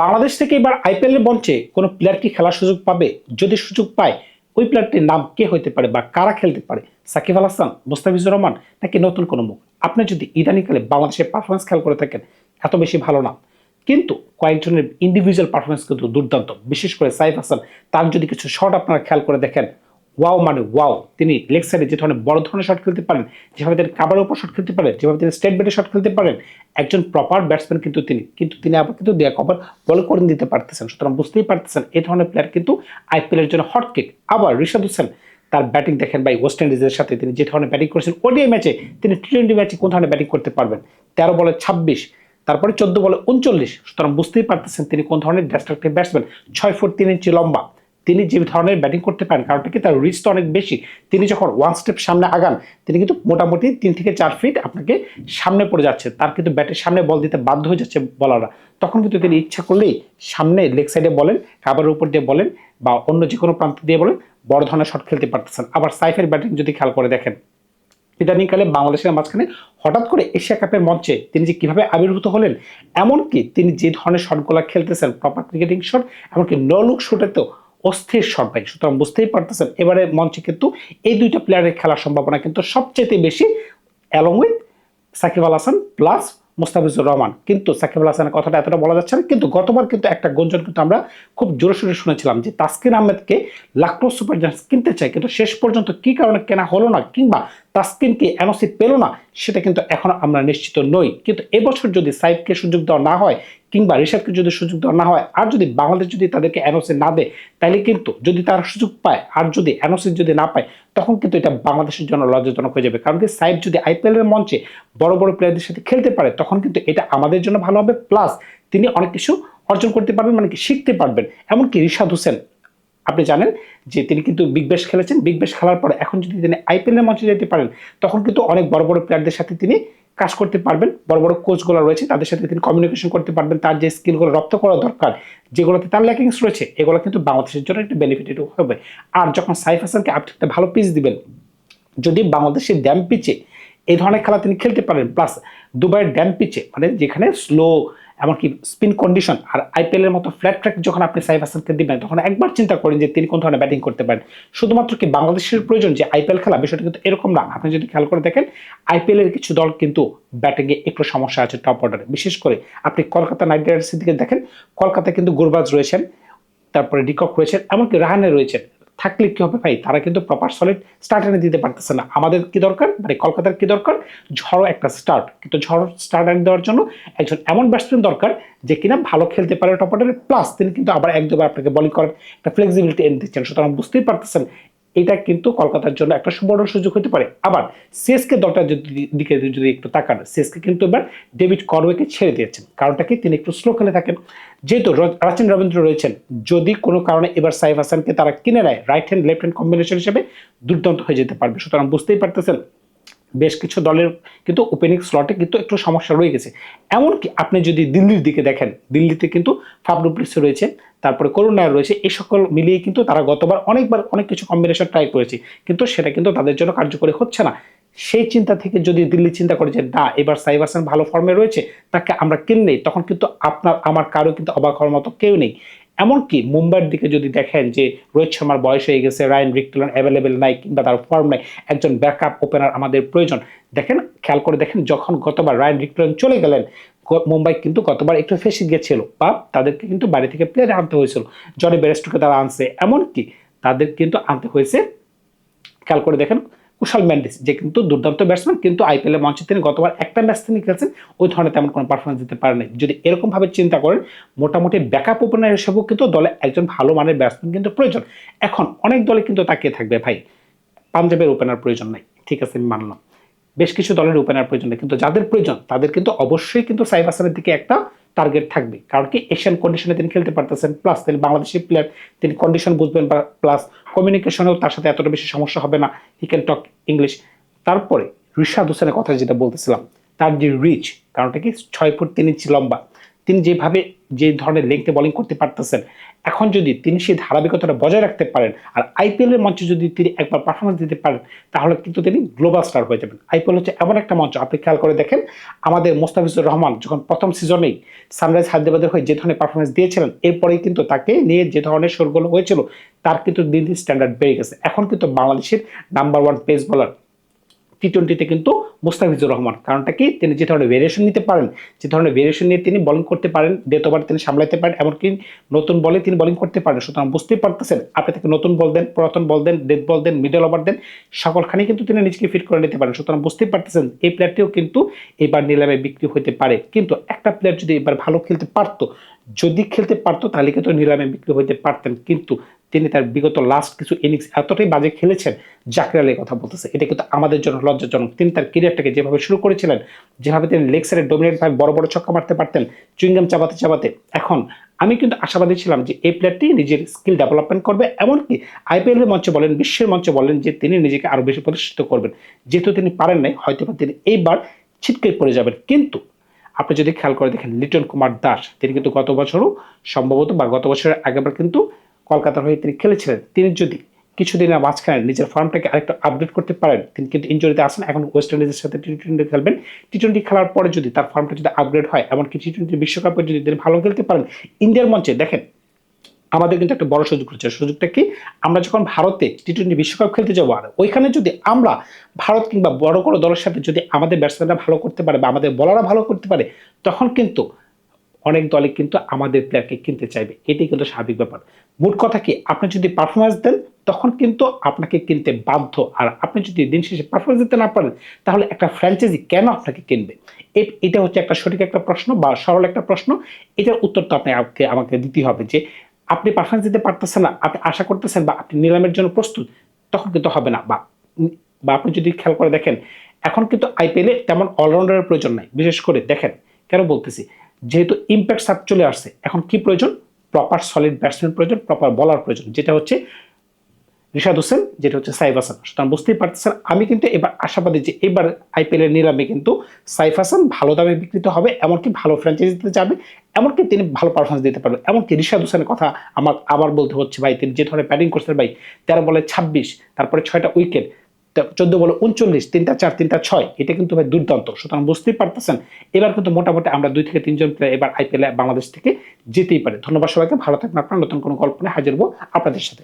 বাংলাদেশ থেকে এবার আইপিএল এর মঞ্চে কোনো প্লেয়ার কি খেলার সুযোগ পাবে? যদি সুযোগ পায়, ওই প্লেয়ারটির নাম কে হতে পারে বা কারা খেলতে পারে? সাকিব আল হাসান, মুস্তাফিজুর রহমান নাকি নতুন কোনো মুখ? আপনি যদি ইদানিকালে বাংলাদেশের পারফরমেন্স খেয়াল করে থাকেন, এত বেশি ভালো না। কিন্তু কয়েকজনের ইন্ডিভিজুয়াল পারফরমেন্স কিন্তু দুর্দান্ত। বিশেষ করে সাইফ হাসান, তার যদি কিছু শট আপনারা খেয়াল করে দেখেন ওয়াও মানে ওয়াও। তিনি লেগ সাইডে যে ধরনের বড় ধরনের শট খেলতে পারেন, যেভাবে তিনি কাবার উপর শট খেলতে পারেন, যেভাবে তিনি স্টেট ব্যাটে শট খেলতে পারেন, একজন প্রপার ব্যাটসম্যান কিন্তু তিনি। কিন্তু তিনি আবার কিন্তু দেয়া কভার বল করে দিতে পারতেছেন। সুতরাং বুঝতেই পারতেছেন এই ধরনের প্লেয়ার কিন্তু আইপিএলের জন্য হট কিক আবার ঋষাদ হোসেন তার ব্যাটিং দেখেন ভাই ওয়েস্ট ইন্ডিজের সাথে তিনি যে ধরনের ব্যাটিং করেছেন ওডিআই ম্যাচে তিনি টি টোয়েন্টি ম্যাচে কোন ধরনের ব্যাটিং করতে পারবেন? তেরো বলে ছাব্বিশ, তারপরে চোদ্দ বলে উনচল্লিশ। সুতরাং বুঝতেই পারতেছেন তিনি কোন ধরনের ডিস্ট্রাকটিভ ব্যাটসম্যান ছয় ফুট তিন ইঞ্চি লম্বা। তিনি যে ধরনের ব্যাটিং করতে পারেন, কারণটা কি? তার রিচ তো অনেক বেশি। তিনি যখন ওয়ান স্টেপ সামনে আগান, তিনি কিন্তু মোটামুটি তিন থেকে চার ফিট আপনাকে সামনে পড়ে যাচ্ছে। তার কিন্তু ব্যাটের সামনে বল দিতে বাধ্য হয়ে যাচ্ছে বলাররা। তখন কিন্তু তিনি ইচ্ছা করলেই সামনে লেগ সাইডে বলেন কাবারের উপর দিয়ে বলেন, বা অন্য যে কোনো প্রান্ত দিয়ে বলেন, বড় ধরনের শট খেলতে পারতেছেন। আবার সাইফের ব্যাটিং যদি খেয়াল করে দেখেন, ইদানিংকালে বাংলাদেশের মাঝখানে হঠাৎ করে এশিয়া কাপের মঞ্চে তিনি যে কীভাবে আবির্ভূত হলেন, এমনকি তিনি যে ধরনের শটগুলো খেলতেছেন প্রপার ক্রিকেটিং শট এমনকি নলুক লুক শটেতেও অস্থির ভাই সুতরাং বুঝতেই পারতেছেন, এবারে মঞ্চে কিন্তু এই দুইটা প্লেয়ারের খেলার সম্ভাবনা কিন্তু সবচেয়ে বেশি along with Shakib Al Hasan plus Mustafizur Rahman. কিন্তু সাকিব আল হাসানের কথাটা এতটা বলা যাচ্ছে না, কিন্তু গতবার কিন্তু একটা গুঞ্জন কিন্তু আমরা খুব জোরে শুনেছিলাম যে তাসকিন আহমেদকে লাকনো সুপার জায়ান্টস কিনতে চায়, কিন্তু শেষ পর্যন্ত কি কারণে কেনা হলো না কিংবা তাসকিনকে এনওসি পেল না, সেটা কিন্তু এখন আমরা নিশ্চিত নই। কিন্তু এবছর যদি সাইফকে সুযোগ দেওয়া না হয় কিংবা ঋষাদকে যদি সুযোগ দেওয়া না হয়, আর যদি বাংলাদেশ যদি তাদেরকে এনওসি না দেয় তাহলে কিন্তু যদি তারা সুযোগ পায়, আর যদি এনওসি যদি না পায়, তখন কিন্তু এটা বাংলাদেশের জন্য লজ্জাজনক হয়ে যাবে। কারণ কি সাইফ যদি আইপিএল এর মঞ্চে বড় বড় প্লেয়ারদের সাথে খেলতে পারে, তখন কিন্তু এটা আমাদের জন্য ভালো হবে। প্লাস তিনি অনেক কিছু অর্জন করতে পারবেন মানে কি শিখতে পারবেন। এমনকি রিশাদ হোসেন, আপনি জানেন যে তিনি কিন্তু বিগ ব্যাশ খেলেছেন। বিগ ব্যাশ খেলার পরে এখন যদি তিনি আইপিএল এর মঞ্চে যেতে পারেন, তখন কিন্তু অনেক বড় বড় প্লেয়ারদের সাথে তিনি কাজ করতে পারবেন, বড় বড় কোচগুলো রয়েছে, তাদের সাথে তিনি কমিউনিকেশন করতে পারবেন, তার যে স্কিলগুলো রপ্ত করা দরকার, যেগুলোতে তার ল্যাকিংস রয়েছে, এগুলো কিন্তু বাংলাদেশের জন্য একটা বেনিফিটেড হবে। আর যখন সাইফ হাসানকে আপনি একটা ভালো পিচ দিবেন, যদি বাংলাদেশের ড্যাম পিচে এই ধরনের খেলা তিনি খেলতে পারেন প্লাস দুবাইয়ের ড্যাম পিচে মানে যেখানে স্লো এমনকি স্পিন কন্ডিশন আর আইপিএল এর মতো ফ্ল্যাট ট্র্যাক যখন আপনি সাইফ হাসানকে দিবেন, তখন একবার চিন্তা করেন যে তিনি কোন ধরনের ব্যাটিং করতে পারেন। শুধুমাত্র কি বাংলাদেশের প্রয়োজন যে আইপিএল খেলা বিষয়টা কিন্তু এরকম না। আপনি যদি খেয়াল করে দেখেন আইপিএল এর কিছু দল কিন্তু ব্যাটিংয়ে একটু সমস্যা আছে টপ অর্ডারে বিশেষ করে আপনি কলকাতা নাইট রাইডার্সের দিকে দেখেন, কলকাতায় কিন্তু গুরবাজ রয়েছেন, তারপরে ডিকক রয়েছেন, এমনকি রাহানে রয়েছেন। থাকলে কি হবে ভাই? তারা কিন্তু প্রপার সলিড স্টার্ট এনে দিতে পারতেছে না। আমাদের কি দরকার? মানে কলকাতার কি দরকার? ঝড়ো একটা স্টার্ট কিন্তু ঝড়ো স্টার্ট এনে দেওয়ার জন্য একজন এমন ব্যাটসম্যান দরকার যে কিনা ভালো খেলতে পারে টপ অর্ডারে প্লাস তিনি কিন্তু আবার এক দুবার আপনাকে বলিং করার একটা ফ্লেক্সিবিলিটি এনে দিচ্ছেন। সুতরাং বুঝতেই পারতেছেন এটা কিন্তু কলকাতার জন্য একটা সুবর্ণ সুযোগ হতে পারে। আবার সিএসকে যদি দিকে যদি একটু তাকান সিএসকে কিন্তু এবার ডেভিড করওয়েকে ছেড়ে দিয়েছেন। কারণটা কি? তিনি একটু স্লো খেলে থাকেন। যেহেতু রাচিন রবীন্দ্র রয়েছেন, যদি কোনো কারণে এবার সাইফ হাসানকে তারা কিনে নেয় right hand left hand combination হিসেবে দুর্দান্ত হয়ে যেতে পারবে। সুতরাং বুঝতেই পারতেছেন বেশ কিছু দলের কিন্তু ওপেনিং স্লটে কিন্তু একটু সমস্যা রয়ে গেছে। এমনকি আপনি যদি দিল্লির দিকে দেখেন, দিল্লিতে কিন্তু ফাবডুপ্লিস রয়েছে, তারপরে করুণ নায়ার রয়েছে, এই সকল মিলিয়ে কিন্তু তারা গতবার অনেকবার অনেক কিছু কম্বিনেশন ট্রাই করেছে। কিন্তু সেটা কিন্তু তাদের জন্য কার্যকরী হচ্ছে না। সেই চিন্তা থেকে যদি দিল্লি চিন্তা করে যে, না, এবার সাইব হাসান ভালো ফর্মে রয়েছে, তাকে আমরা কিনলেই, তখন কিন্তু আপনার, আমার কারও কিন্তু অবাক হওয়ার মতো কেউ নেই। এমনকি মুম্বাইয়ের দিকে যদি দেখেন যে রোহিত শর্মার বয়স হয়ে গেছে, রায়ন রিক্টলন অ্যাভেলেবেল নাই কিংবা তার ফর্ম নাই, একজন ব্যাকআপ ওপেনার আমাদের প্রয়োজন। দেখেন, খেয়াল করে দেখেন, যখন গতবার রায়ন রিক্টলন চলে গেলেন মুম্বাই কিন্তু গতবার একটু ফেসে গিয়েছিল বা তাদেরকে কিন্তু বাড়ি থেকে প্লেয়ার আনতে হয়েছিল। জনি বেরেস্টুকে তারা আনছে। এমনকি তাদের কিন্তু আনতে হয়েছে। খেয়াল করে দেখেন কুশাল ম্যান্ডিস, যে কিন্তু দুর্দান্ত ব্যাটসম্যান কিন্তু আইপিএল এর মঞ্চে তিনি গতবার একটা ম্যাচ তিনি খেলছেন, ওই ধরনের তেমন কোনো পারফরমেন্স দিতে পারেন যদি এরকম ভাবে চিন্তা করেন, মোটামুটি ব্যাকআপ ওপেনার হিসেবেও কিন্তু দলে একজন ভালো মানের ব্যাটসম্যান কিন্তু প্রয়োজন। এখন অনেক দলে কিন্তু তাকিয়ে থাকবে, ভাই, পাঞ্জাবের ওপেনার প্রয়োজন নাই, ঠিক আছে, আমি মানলাম। বেশ কিছু দলের ওপেনার প্রয়োজন নেই, কিন্তু যাদের প্রয়োজন, তাদের কিন্তু অবশ্যই কিন্তু সাইফ হাসানের দিকে একটা টার্গেট থাকবে। কারণ কি এশিয়ান কন্ডিশনে তিনি খেলতে পারতেছেন প্লাস তিনি বাংলাদেশি প্লেয়ার তিনি কন্ডিশন বুঝবেন বা প্লাস কমিউনিকেশনেও তার সাথে এতটা বেশি সমস্যা হবে না। হি ক্যান টক ইংলিশ তারপরে ঋষাদ হোসেনের কথা যেটা বলতেছিলাম, তার যে রিচ কারণটা কি? ছয় ফুট তিন ইঞ্চি লম্বা। তিনি যেভাবে যে ধরনের লেংথে বোলিং করতে পারতেছেন, এখন যদি তিনি সেই ধারাবাহিকতাটা বজায় রাখতে পারেন আর আইপিএল এর মঞ্চে যদি তিনি একবার পারফরমেন্স দিতে পারেন, তাহলে কিন্তু তিনি গ্লোবাল স্টার হয়ে যাবেন। আইপিএল হচ্ছে এমন একটা মঞ্চ, আপনি খেয়াল করে দেখেন, আমাদের মোস্তাফিজুর রহমান যখন প্রথম সিজনেই সানরাইজ হায়দ্রাবাদের হয়ে যে ধরনের পারফরমেন্স দিয়েছিলেন, এরপরেই কিন্তু তাকে নিয়ে যে ধরনের শোরগোল হয়েছিল, তার কিন্তু দিন দিন স্ট্যান্ডার্ড বেড়ে গেছে। এখন কিন্তু বাংলাদেশের number one pace bowler T টোয়েন্টিতে কিন্তু মুস্তাফিজুর রহমান। কারণটা কি? তিনি যে ধরনের ভেরিয়েশন নিতে পারেন, যে ধরনের ভেরিয়েশন নিয়ে তিনি বলিং করতে পারেন ডেথ ওভার তিনি সামলাতে পারেন, এমনকি নতুন বলে তিনি বলিং করতে পারেন। সুতরাং বুঝতেই পারতেছেন, আপনি তাকে নতুন বল দেন, পুরাতন বল দেন ডেথ বল দেন মিডল ওভার দেন, সকলখানে কিন্তু তিনি নিজেকে ফিট করে নিতে পারেন। সুতরাং বুঝতেই পারতেছেন, এই প্লেয়ারটিও কিন্তু এবার নিলামে বিক্রি হতে পারে। কিন্তু একটা প্লেয়ার যদি এবার ভালো খেলতে পারতো, যদি খেলতে পারতো, তাহলে কিন্তু নিলামে বিক্রি হতে পারতেন। কিন্তু তিনি তার বিগত লাস্ট কিছু ইনিংস এতটাই বাজে খেলেছেন, জাকির আলীর কথা বলতেছে। এটা কিন্তু আমাদের জন্য লজ্জাজনক। তিনি তার ক্যারিয়ারটাকে যেভাবে শুরু করেছিলেন, যেভাবে তিনি লেগ সাইডে ডোমিনেট ভাবে বড় বড় ছক্কা মারতে পারতেন চুইংগাম চাবাতে চাবাতে এখন আমি কিন্তু আশাবাদী ছিলাম যে এই প্লেয়ারটি নিজের স্কিল ডেভেলপমেন্ট করবে। এমনকি আইপিএল এর মঞ্চে বলেন, বিশ্বের মঞ্চে বলেন যে তিনি নিজেকে আরও বেশি প্রতিষ্ঠিত করবেন। যেহেতু তিনি পারেন নাই হয়তো তিনি এইবার ছিটকে পড়ে যাবেন। কিন্তু আপনি যদি খেয়াল করে দেখেন, লিটন কুমার দাস, তিনি কিন্তু গত বছরও সম্ভবত বা গত বছরের আগেবার কিন্তু কলকাতার হয়ে তিনি খেলেছিলেন। তিনি যদি কিছুদিনের মাঝখানে নিজের ফর্মটাকে আরেকটু আপডেট করতে পারেন, তিনি কিন্তু ইঞ্জুরিতে আসেন এখন ওয়েস্ট ইন্ডিজের সাথে টি টোয়েন্টি খেলবেন। টি টোয়েন্টি খেলার পরে যদি তার ফর্মটা যদি আপগ্রেড হয় এমনকি টি টোয়েন্টি বিশ্বকাপে যদি তিনি ভালো খেলতে পারেন ইন্ডিয়ার মঞ্চে দেখেন, আমাদের কিন্তু একটা বড় সুযোগ রয়েছে। সুযোগটা কি? আমরা যখন ভারতে টি টোয়েন্টি বিশ্বকাপ খেলতে যাব আর ওইখানে যদি আমরা ভারত কিংবা বড় বড় দলের সাথে যদি আমাদের ব্যাটসম্যানরা ভালো করতে পারে বা আমাদের বলাররা ভালো করতে পারে, তখন কিন্তু অনেক দলে কিন্তু আমাদের প্লেয়ারকে কিনতে চাইবে। এটাই কিন্তু স্বাভাবিক ব্যাপার। মোট কথা কি, আপনি যদি পারফরমেন্স দেন, তখন কিন্তু আপনাকে কিনতে বাধ্য। আর আপনি যদি দিন শেষে পারফরমেন্স দিতে না পারেন, তাহলে একটা ফ্র্যাঞ্চাইজি কেন আপনাকে কিনবে? এটা হচ্ছে একটা সঠিক একটা প্রশ্ন বা সরল একটা প্রশ্ন। এটার উত্তর তো আপনাকে, আমাকে দিতে হবে যে, আপনি পারফরমেন্স দিতে পারতেছেন না, আপনি আশা করতেছেন বা আপনি নিলামের জন্য প্রস্তুত, তখন কিন্তু হবে না। বা বা আপনি যদি খেয়াল করে দেখেন, এখন কিন্তু আইপিএলে তেমন অলরাউন্ডারের প্রয়োজন নাই। বিশেষ করে, দেখেন, কেন বলতেছি? যেহেতু ইম্প্যাক্ট সাপ চলে আসছে, এখন কি প্রয়োজন? প্রপার সলিড ব্যাটসম্যান প্রয়োজন প্রপার বলার প্রয়োজন, যেটা হচ্ছে রিশাদ হোসেন, যেটা হচ্ছে সাইফ হাসান। সুতরাং বুঝতেই পারতেছেন, আমি কিন্তু এবার আশাবাদী যে এবার আইপিএল এর নিলামে কিন্তু সাইফ হাসান ভালো দামে বিক্রিত হবে, এমনকি ভালো ফ্র্যাঞ্চাইজিতে যাবে, এমনকি তিনি ভালো পারফরমেন্স দিতে পারবেন এমনকি রিশাদ হোসেনের কথা আমার আবার বলতে হচ্ছে ভাই, তিনি যে ধরনের ব্যাটিং করছেন ভাই, তেরো বলে ছাব্বিশ, তারপরে ছয়টা উইকেট চোদ্দ বলে উনচল্লিশ, তিনটা চার, তিনটা ছয়, এটা কিন্তু ভাই দুর্দান্ত। সুতরাং বুঝতেই পারতেছেন। এবার কিন্তু মোটামুটি আমরা দুই থেকে তিনজন প্লেয়ার এবার আইপিএল বাংলাদেশ থেকে যেতেই পারে। ধন্যবাদ সবাইকে। ভালো থাকবেন আপনার। নতুন কোনো গল্প নিয়ে হাজির হব আপনাদের সাথে।